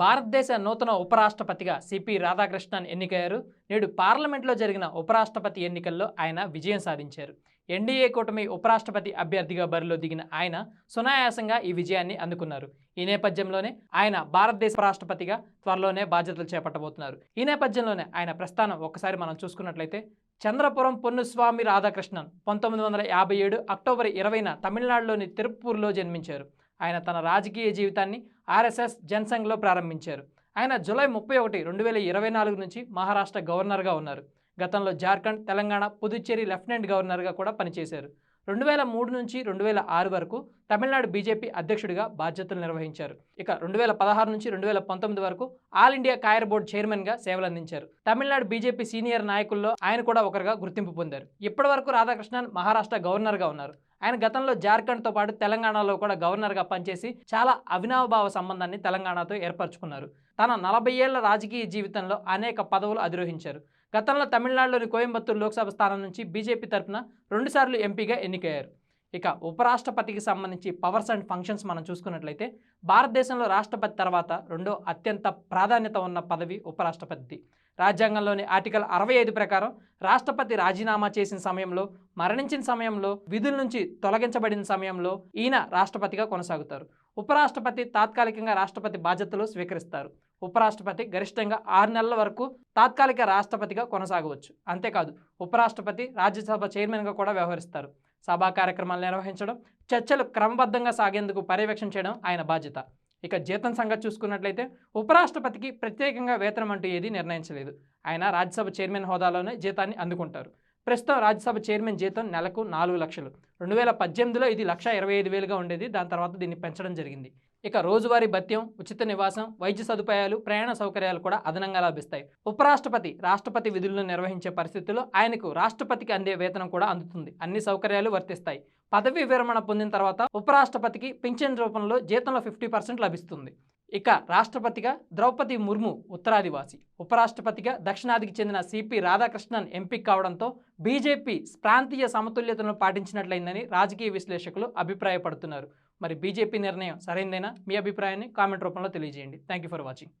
భారతదేశ నూతన ఉపరాష్ట్రపతిగా సిపి రాధాకృష్ణన్ ఎన్నికయ్యారు. నేడు పార్లమెంట్లో జరిగిన ఉపరాష్ట్రపతి ఎన్నికల్లో ఆయన విజయం సాధించారు. ఎన్డీఏ కూటమి ఉపరాష్ట్రపతి అభ్యర్థిగా బరిలో దిగిన ఆయన సునాయాసంగా ఈ విజయాన్ని అందుకున్నారు. ఈ నేపథ్యంలోనే ఆయన భారతదేశ ఉపరాష్ట్రపతిగా త్వరలోనే బాధ్యతలు చేపట్టబోతున్నారు. ఈ నేపథ్యంలోనే ఆయన ప్రస్థానం ఒక్కసారి మనం చూసుకున్నట్లయితే చంద్రపురం పొన్నుస్వామి రాధాకృష్ణన్ పంతొమ్మిది వందల యాభై ఏడు అక్టోబర్ ఇరవైన తమిళనాడులోని తిరుప్పూర్లో జన్మించారు. ఆయన తన రాజకీయ జీవితాన్ని ఆర్ఎస్ఎస్ జనసంఘ్లో ప్రారంభించారు. ఆయన జూలై ముప్పై ఒకటి రెండు వేల ఇరవై నాలుగు నుంచి మహారాష్ట్ర గవర్నర్గా ఉన్నారు. గతంలో జార్ఖండ్ తెలంగాణ పుదుచ్చేరి లెఫ్టినెంట్ గవర్నర్గా కూడా పనిచేశారు. రెండు వేల మూడు నుంచి రెండు వేల ఆరు వరకు తమిళనాడు బీజేపీ అధ్యక్షుడిగా బాధ్యతలు నిర్వహించారు. ఇక రెండు వేల పదహారు నుంచి రెండు వేల పంతొమ్మిది వరకు ఆల్ ఇండియా కాయర్ బోర్డు చైర్మన్గా సేవలందించారు. తమిళనాడు బీజేపీ సీనియర్ నాయకుల్లో ఆయన కూడా ఒకరుగా గుర్తింపు పొందారు. ఇప్పటి వరకు రాధాకృష్ణన్ మహారాష్ట్ర గవర్నర్గా ఉన్నారు. ఆయన గతంలో జార్ఖండ్తో పాటు తెలంగాణలో కూడా గవర్నర్గా పనిచేసి చాలా అవినావభావ సంబంధాన్ని తెలంగాణతో ఏర్పరచుకున్నారు. తన నలభై ఏళ్ళ రాజకీయ జీవితంలో అనేక పదవులు అధిరోహించారు. గతంలో తమిళనాడులోని కోయంబత్తూరు లోక్సభ స్థానం నుంచి బీజేపీ తరఫున రెండుసార్లు ఎంపీగా ఎన్నికయ్యారు. ఇక ఉపరాష్ట్రపతికి సంబంధించి పవర్స్ అండ్ ఫంక్షన్స్ మనం చూసుకున్నట్లయితే భారతదేశంలో రాష్ట్రపతి తర్వాత రెండో అత్యంత ప్రాధాన్యత ఉన్న పదవి ఉపరాష్ట్రపతి రాజ్యాంగంలోని ఆర్టికల్ అరవై ఐదు ప్రకారం రాష్ట్రపతి రాజీనామా చేసిన సమయంలో మరణించిన సమయంలో విధుల నుంచి తొలగించబడిన సమయంలో ఈయన రాష్ట్రపతిగా కొనసాగుతారు. ఉపరాష్ట్రపతి తాత్కాలికంగా రాష్ట్రపతి బాధ్యతలు స్వీకరిస్తారు. ఉపరాష్ట్రపతి గరిష్టంగా ఆరు నెలల వరకు తాత్కాలిక రాష్ట్రపతిగా కొనసాగవచ్చు. అంతేకాదు ఉపరాష్ట్రపతి రాజ్యసభ చైర్మన్గా కూడా వ్యవహరిస్తారు. సభా కార్యక్రమాలు నిర్వహించడం చర్చలు క్రమబద్ధంగా సాగేందుకు పర్యవేక్షణ చేయడం ఆయన బాధ్యత. ఇక జీతం సంగతి చూసుకున్నట్లయితే ఉపరాష్ట్రపతికి ప్రత్యేకంగా వేతనం అంటూ ఏది నిర్ణయించలేదు. ఆయన రాజ్యసభ చైర్మన్ హోదాలోనే జీతాన్ని అందుకుంటారు. ప్రస్తుతం రాజ్యసభ చైర్మన్ జీతం నెలకు నాలుగు లక్షలు. రెండు వేల పద్దెనిమిదిలో ఇది లక్ష ఇరవై ఐదు వేలుగా ఉండేది. దాని తర్వాత దీన్ని పెంచడం జరిగింది. ఇక రోజువారీ భత్యం ఉచిత నివాసం వైద్య సదుపాయాలు ప్రయాణ సౌకర్యాలు కూడా అదనంగా లభిస్తాయి. ఉపరాష్ట్రపతి రాష్ట్రపతి విధులను నిర్వహించే పరిస్థితుల్లో ఆయనకు రాష్ట్రపతికి అందే వేతనం కూడా అందుతుంది. అన్ని సౌకర్యాలు వర్తిస్తాయి. పదవీ విరమణ పొందిన తర్వాత ఉపరాష్ట్రపతికి పింఛన్ రూపంలో జీతంలో ఫిఫ్టీ పర్సెంట్ లభిస్తుంది. ఇక రాష్ట్రపతిగా ద్రౌపది ముర్ము ఉత్తరాదివాసి ఉపరాష్ట్రపతిగా దక్షిణాదికి చెందిన సిపి రాధాకృష్ణన్ ఎంపిక కావడంతో బీజేపీ ప్రాంతీయ సమతుల్యతను పాటించినట్లయిందని రాజకీయ విశ్లేషకులు అభిప్రాయపడుతున్నారు. మరి బీజేపీ నిర్ణయం సరైందేనా? మీ అభిప్రాయాన్ని కామెంట్ రూపంలో తెలియజేయండి. Thank you for watching